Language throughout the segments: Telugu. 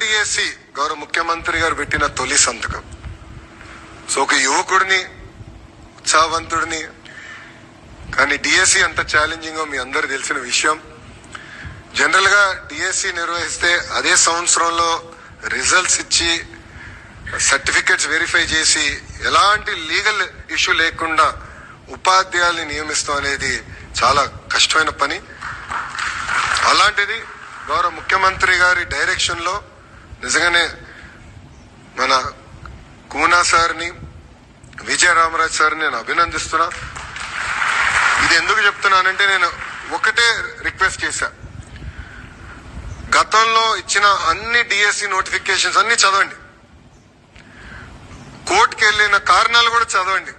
డిఎస్సి గౌరవ ముఖ్యమంత్రి గారు పెట్టిన తొలి సంతకం. సో ఒక యువకుడిని ఉత్సాహవంతుడిని కానీ డిఎస్సి అంత ఛాలెంజింగ్ మీ అందరు తెలిసిన విషయం. జనరల్గా డిఎస్సి నిర్వహిస్తే అదే సంవత్సరంలో రిజల్ట్స్ ఇచ్చి సర్టిఫికెట్స్ వెరిఫై చేసి ఎలాంటి లీగల్ ఇష్యూ లేకుండా ఉపాధ్యాయుల్ని నియమిస్తాం అనేది చాలా కష్టమైన పని. అలాంటిది గౌరవ ముఖ్యమంత్రి గారి డైరెక్షన్లో నిజంగానే మన కూనా సార్ని విజయ రామరాజ్ సార్ని నేను అభినందిస్తున్నా. ఇది ఎందుకు చెప్తున్నానంటే నేను ఒకటే రిక్వెస్ట్ చేశా. గతంలో ఇచ్చిన అన్ని డిఎస్సి నోటిఫికేషన్స్ అన్ని చదవండి. కోర్టుకి వెళ్ళిన కారణాలు కూడా చదవండి.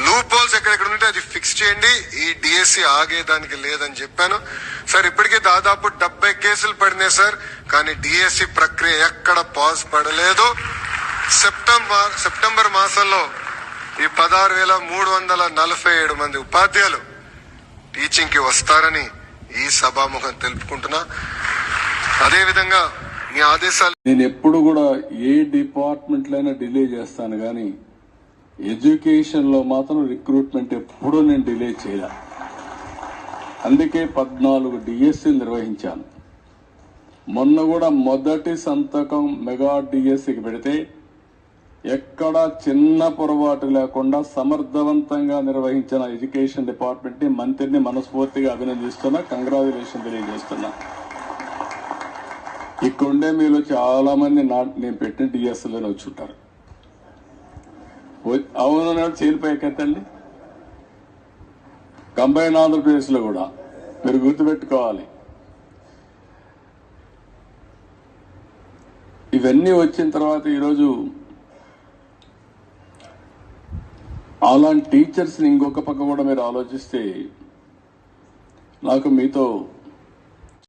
లూప్ హోల్స్ ఎక్కడెక్కడ ఉంటే అది ఫిక్స్ చేయండి. ఈ డిఎస్సి ఆగేదానికి లేదని చెప్పాను. సార్ ఇప్పటికే దాదాపు డెబ్బై కేసులు పడినాయి సార్. కానీ డిఎస్సి ప్రక్రియ ఎక్కడ పాజ్ పడలేదు. సెప్టెంబర్ సెప్టెంబర్ మాసంలో ఈ పదహారు వేల మూడు వందల నలభై ఏడు మంది ఉపాధ్యాయులు టీచింగ్కి వస్తారని ఈ సభాముఖం తెలుపుకుంటున్నా. అదేవిధంగా మీ ఆదేశాలు నేను ఎప్పుడు కూడా ఏ డిపార్ట్మెంట్లైనా డిలే చేస్తాను కానీ ఎడ్యుకేషన్లో మాత్రం రిక్రూట్మెంట్ ఎప్పుడూ నేను డిలే చేయాలి. అందుకే పద్నాలుగు డిఎస్సి నిర్వహించాను. మొన్న కూడా మొదటి సంతకం మెగా డిఎస్సికి పెడితే ఎక్కడా చిన్న పొరపాటు లేకుండా సమర్థవంతంగా నిర్వహించిన ఎడ్యుకేషన్ డిపార్ట్మెంట్ని మంత్రిని మనస్ఫూర్తిగా అభినందిస్తున్నా కంగ్రాచులేషన్ తెలియజేస్తున్నా. ఇక్కడుండే మీలో చాలా మంది నా నేను పెట్టిన డిఎస్ఎల్లోనే వచ్చి ఉంటారు. అవును నాడు చేలిపోయాకెత్తండి కంబైన్ ఆంధ్రప్రదేశ్లో కూడా మీరు గుర్తుపెట్టుకోవాలి. ఇవన్నీ వచ్చిన తర్వాత ఈరోజు అలాంటి టీచర్స్ని ఇంకొక పక్క కూడా మీరు ఆలోచిస్తే నాకు మీతో